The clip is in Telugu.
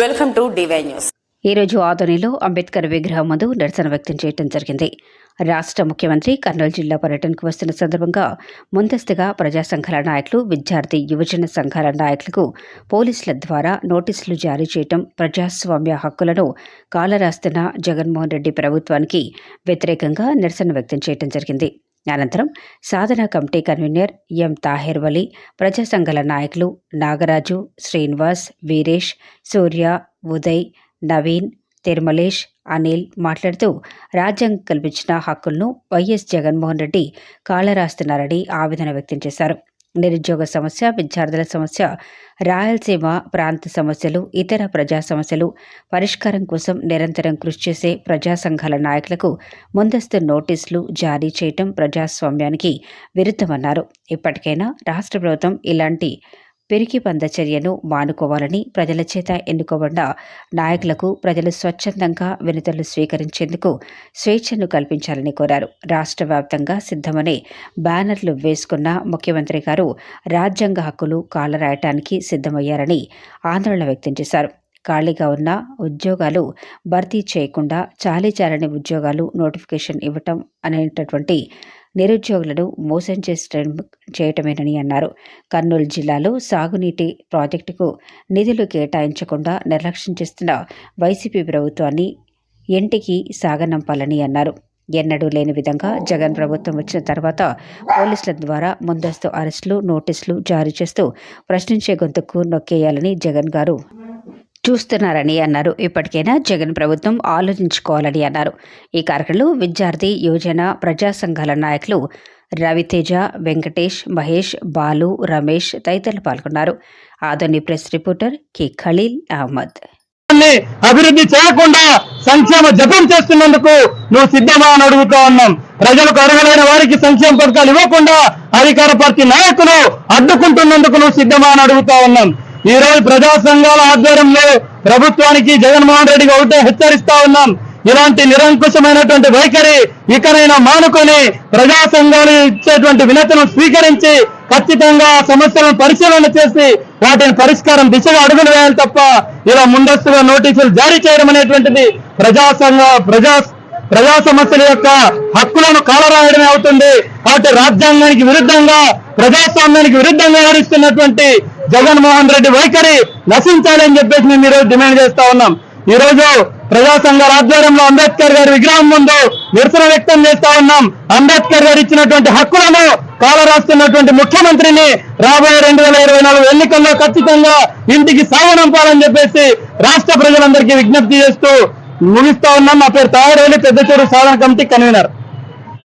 వెల్కమ్ టు డివై న్యూస్ ఈరోజు ఆదోనిలో అంబేద్కర్ విగ్రహం ముందు నిరసన వ్యక్తం చేయడం జరిగింది. రాష్ట్ర ముఖ్యమంత్రి కర్నూలు జిల్లా పర్యటనకు వస్తున్న సందర్భంగా ముందస్తుగా ప్రజా సంఘాల నాయకులు విద్యార్థి యువజన సంఘాల నాయకులకు పోలీసుల ద్వారా నోటీసులు జారీ చేయడం ప్రజాస్వామ్య హక్కులను కాలరాస్తున్న జగన్మోహన్ రెడ్డి ప్రభుత్వానికి వ్యతిరేకంగా నిరసన వ్యక్తం చేయడం జరిగింది. అనంతరం సాధన committee convenor M Taher Vali ప్రజా సంఘాల నాయకులు నాగరాజు శ్రీనివాస్ వీరేష్ సూర్య ఉదయ్ నవీన్ తిరుమలేష్ అనిల్ మాట్లాడుతూ రాజ్యాంగం కల్పించిన హక్కులను వైఎస్ జగన్మోహన్ రెడ్డి కాళరాస్తున్నారని ఆవేదన వ్యక్తం చేశారు. నిరుద్యోగ సమస్య విద్యార్థుల సమస్య రాయలసీమ ప్రాంత సమస్యలు ఇతర ప్రజా సమస్యలు. పరిష్కారం కోసం నిరంతరం కృషి చేసే ప్రజా సంఘాల నాయకులకు ముందస్తు నోటీసులు జారీ చేయటం ప్రజాస్వామ్యానికి విరుద్ధమన్నారు. ఇప్పటికైనా రాష్ట్ర ప్రభుత్వం ఇలాంటి పెరిగి పంద చర్యను మానుకోవాలని ప్రజల చేత ఎన్నుకోబడిన నాయకులకు ప్రజలు స్వచ్ఛందంగా వినతులు స్వీకరించేందుకు స్వేచ్ఛను కల్పించాలని కోరారు. రాష్ట్ర వ్యాప్తంగా సిద్ధమనే బ్యానర్లు వేసుకున్న ముఖ్యమంత్రి గారు రాజ్యాంగ హక్కులు కాలరాయటానికి సిద్ధమయ్యారని ఆందోళన వ్యక్తం చేశారు. ఖాళీగా ఉన్న ఉద్యోగాలు భర్తీ చేయకుండా చాలీచారని ఉద్యోగాలు నోటిఫికేషన్ ఇవ్వటం అనేటటువంటి నిరుద్యోగులను మోసం చేసే చేయటమేనని అన్నారు. కర్నూలు జిల్లాలో సాగునీటి ప్రాజెక్టుకు నిధులు కేటాయించకుండా నిర్లక్ష్యం చేస్తున్న వైసీపీ ప్రభుత్వాన్ని ఇంటికి సాగనంపాలని అన్నారు. ఎన్నడూ లేని విధంగా జగన్ ప్రభుత్వం వచ్చిన తర్వాత పోలీసుల ద్వారా ముందస్తు అరెస్టులు నోటీసులు జారీ చేస్తూ ప్రశ్నించే గొంతుకు నొక్కేయాలని జగన్ గారు చూస్తున్నారని అన్నారు. ఇప్పటికైనా జగన్ ప్రభుత్వం ఆలోచించుకోవాలని అన్నారు. ఈ కార్యక్రమంలో విద్యార్థి యువజన ప్రజా సంఘాల నాయకులు రవితేజ వెంకటేష్ మహేష్ బాలు రమేష్ తదితరులు పాల్గొన్నారు. Adoni press reporter K Khalil Ahmad. అభివృద్ధి చేయకుండా సంక్షేమ జపం చేస్తున్నందుకు నువ్వు సిద్ధమా అని అడుగుతా ఉన్నాం. ప్రజలకు అర్హులైన వారికి సంక్షేమ పథకాలు ఇవ్వకుండా అధికార పార్టీ నాయకులు అడ్డుకుంటున్నందుకు నువ్వు సిద్ధమా అని అడుగుతా ఉన్నాం. ఈ రోజు ప్రజా సంఘాల ఆధ్వర్యంలో ప్రభుత్వానికి జగన్మోహన్ రెడ్డికి ఒకటే హెచ్చరిస్తా ఉన్నాం. ఇలాంటి నిరంకుశమైనటువంటి వైఖరి ఇకనైనా మానుకొని ప్రజా సంఘాలు ఇచ్చేటువంటి వినతులను స్వీకరించి ఖచ్చితంగా సమస్యలను పరిశీలన చేసి వాటిని పరిష్కారం దిశగా అడుగులు వేయాలి తప్ప ఇలా ముందస్తుగా నోటీసులు జారీ చేయడం అనేటువంటిది ప్రజా సంఘ ప్రజా ప్రజా సమస్యల యొక్క హక్కులను కాలరాయడమే అవుతుంది. కాబట్టి రాజ్యాంగానికి విరుద్ధంగా ప్రజాస్వామ్యానికి విరుద్ధంగా వ్యవహరిస్తున్నటువంటి జగన్మోహన్ రెడ్డి వైఖరి నశించాలి అని చెప్పేసి మేము ఈరోజు డిమాండ్ చేస్తా ఉన్నాం. ఈ రోజు ప్రజా సంఘాల ఆధ్వర్యంలో అంబేద్కర్ గారి విగ్రహం ముందు నిరసన వ్యక్తం చేస్తా ఉన్నాం. అంబేద్కర్ గారు ఇచ్చినటువంటి హక్కులను కాలరాస్తున్నటువంటి ముఖ్యమంత్రిని రాబోయే రెండు వేల ఇరవై నాలుగు ఎన్నికల్లో ఖచ్చితంగా ఇంటికి సాగనంపాలని చెప్పేసి రాష్ట్ర ప్రజలందరికీ విజ్ఞప్తి చేస్తూ ముగిస్తా ఉన్నాం. నా పేరు తాగరేలి పెద్దచూరు సాధన కమిటీ కన్వీనర్.